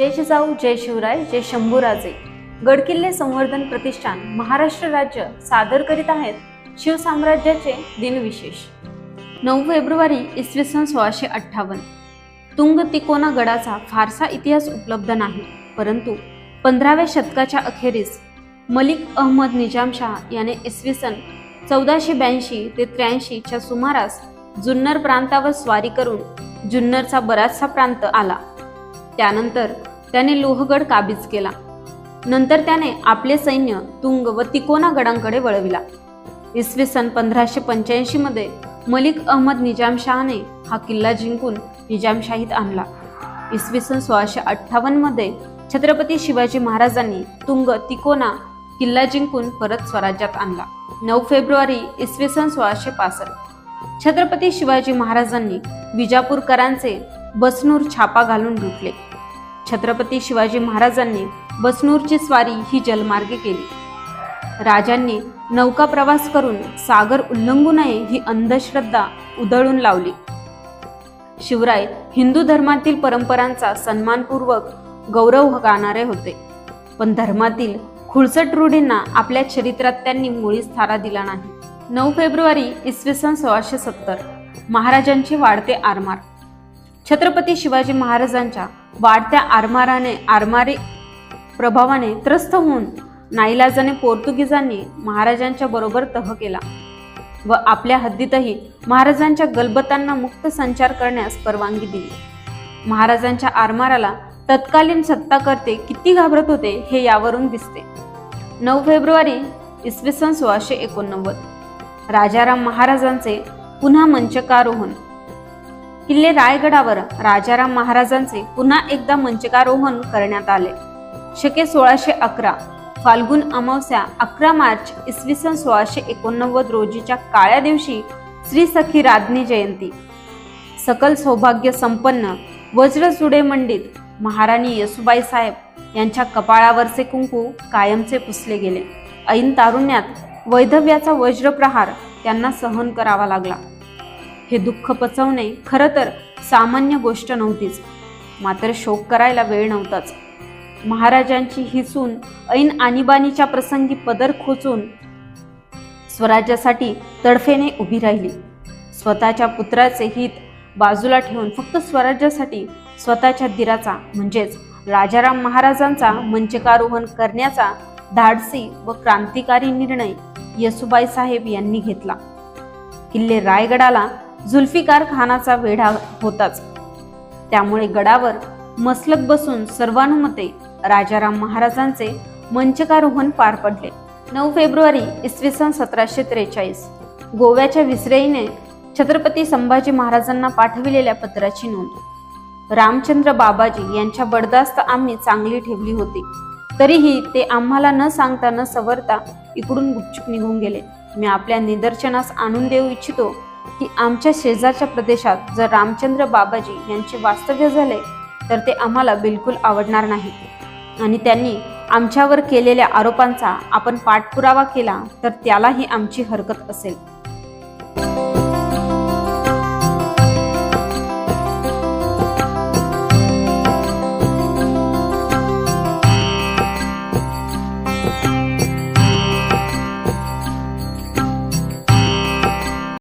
जय जिजाऊ जय शिवराय जय शंभूराजे. गडकिल्ले संवर्धन प्रतिष्ठान महाराष्ट्र राज्य सादर करीत आहेत शिवसाम्राज्याचे दिनविशेष. नऊ फेब्रुवारी इसवी सन सोळाशे अठ्ठावन्न. तुंग तिकोना गडाचा फारसा इतिहास उपलब्ध नाही परंतु पंधराव्या शतकाच्या अखेरीस मलिक अहमद निजामशाह याने इसवी सन चौदाशे ब्याऐंशी ते त्र्याऐंशीच्या सुमारास जुन्नर प्रांतावर स्वारी करून जुन्नरचा बराचसा प्रांत आला. त्यानंतर त्याने लोहगड काबीज केला. नंतर त्याने आपले सैन्य तुंग व तिकोना गडांकडे वळविला. इसवी सन पंधराशे पंच्याऐंशी मध्ये मलिक अहमद निजामशहाने हा किल्ला जिंकून निजामशाहीत आणला. इसवी सन सोळाशे अठ्ठावन्नमध्ये छत्रपती शिवाजी महाराजांनी तुंग तिकोना किल्ला जिंकून परत स्वराज्यात आणला. नऊ फेब्रुवारी इसवी सन सोळाशे पासष्ट. छत्रपती शिवाजी महाराजांनी विजापूरकरांचे बसनूर छापा घालून लुटले. छत्रपती शिवाजी महाराजांनी बसनूरची स्वारी ही जलमार्गे केली. राजांनी नौका प्रवास करून सागर उल्लंघू नये ही अंधश्रद्धा उधळून लावली. शिवराय हिंदू धर्मातील परंपरांचा सन्मानपूर्वक गौरव गाणारे होते. पण धर्मातील खुळचट रूढींना आपल्या चरित्रात त्यांनी मुळीच थारा दिला नाही. नऊ फेब्रुवारी इसवी सन सोळाशे सत्तर. महाराजांचे वाढते आरमार. छत्रपती शिवाजी महाराजांच्या वाढत्या आरमाराने आरमारी प्रभावाने त्रस्त होऊन नाईलाजाने पोर्तुगीजांनी महाराजांच्या बरोबर तह केला व आपल्या हद्दीतही महाराजांच्या गलबतांना मुक्त संचार करण्यास परवानगी दिली. महाराजांच्या आरमाराला तत्कालीन सत्ताकर्ते किती घाबरत होते हे यावरून दिसते. नऊ फेब्रुवारी इसवी सन सोळाशे एकोणनव्वद. राजाराम महाराजांचे पुन्हा मंचकारोहण किल्ले रायगडावर राजाराम महाराजांचे पुन्हा एकदा मंचकारोहण करण्यात आले. शके सोळाशे अकरा फाल्गुन अमावस्या अकरा मार्च इसवी सन सोळाशे एकोणनव्वद रोजीच्या काळ्या दिवशी श्री सखी राज्ञी जयंती. सकल सौभाग्य संपन्न वज्रजुडे मंडित महाराणी येसुबाई साहेब यांच्या कपाळावरचे कुंकू कायमचे पुसले गेले. ऐन तारुण्यात वैधव्याचा वज्रप्रहार त्यांना सहन करावा लागला. हे दुःख पचवणे खरं तर सामान्य गोष्ट नव्हतीच. मात्र शोक करायला वेळ नव्हताच. महाराजांची ही सून ऐन आणीबाणीच्या प्रसंगी पदर खोचून स्वराज्यासाठी तडफेने उभी राहिली. स्वतःच्या पुत्राचे हित बाजूला ठेवून फक्त स्वराज्यासाठी स्वतःच्या दिराचा म्हणजेच राजाराम महाराजांचा मंचकारोहण करण्याचा धाडसी व क्रांतिकारी निर्णय यसुबाई साहेब यांनी घेतला. किल्ले रायगडाला झुल्फिकार खानाचा वेढा होताच. त्यामुळे गडावर मसलत बसून सर्वानुमते राजाराम महाराजांचे मंचकारोहण पार पडले. नऊ फेब्रुवारी इसवी सन सतराशे त्रेचाळीस. गोव्याच्या विसरेईने छत्रपती संभाजी महाराजांना पाठविलेल्या पत्राची नोंद. रामचंद्र बाबाजी यांच्या बडदास्त आम्ही चांगली ठेवली होती. तरीही ते आम्हाला न सांगता न सवरता इकडून गुपचूप निघून गेले. मी आपल्या निदर्शनास आणून देऊ इच्छितो की आमच्या शेजारच्या प्रदेशात जर रामचंद्र बाबाजी यांचे वास्तव्य झाले तर ते आम्हाला बिलकुल आवडणार नाही. आणि त्यांनी आमच्यावर केलेल्या आरोपांचा आपण पाठपुरावा केला तर त्यालाही आमची हरकत असेल.